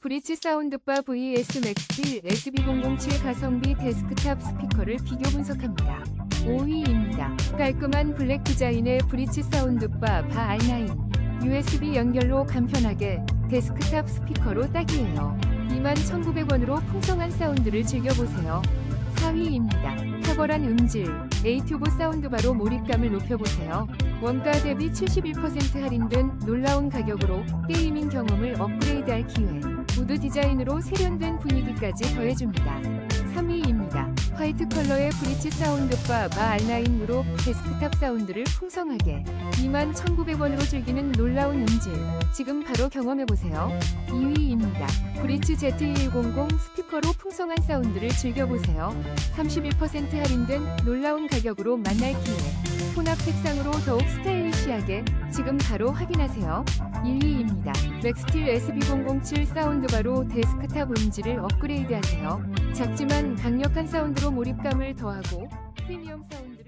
브리치 사운드바 vs 맥스틸 SB007 가성비 데스크탑 스피커를 비교 분석합니다. 5위입니다. 깔끔한 블랙 디자인의 브리치 사운드바 바 R9 USB 연결로 간편하게 데스크탑 스피커로 딱이에요. 21,900원으로 풍성한 사운드를 즐겨보세요. 4위입니다. 탁월한 음질, 에이튜브 사운드바로 몰입감을 높여보세요. 원가 대비 71% 할인된 놀라운 가격으로 게이밍 경험을 업그레이드할 기회. 우드 디자인으로 세련된 분위기까지 더해줍니다. 3위입니다. 화이트 컬러의 브리치 사운드바 바 R9으로 데스크탑 사운드를 풍성하게 21,900원으로 즐기는 놀라운 음질. 지금 바로 경험해보세요. 2위입니다. 브리치 Z100 스피커로 풍성한 사운드를 즐겨보세요. 31% 할인된 놀라운 가격으로 만날 기회. 혼합 색상으로 더욱 스타 일리시하게 지금 바로 확인하세요. 1위입니다. 맥스틸 SB007 사운드바로 데스크탑 음질을 업그레이드하세요. 작지만 강력한 사운드로 몰입감을 더하고 프리미엄 사운드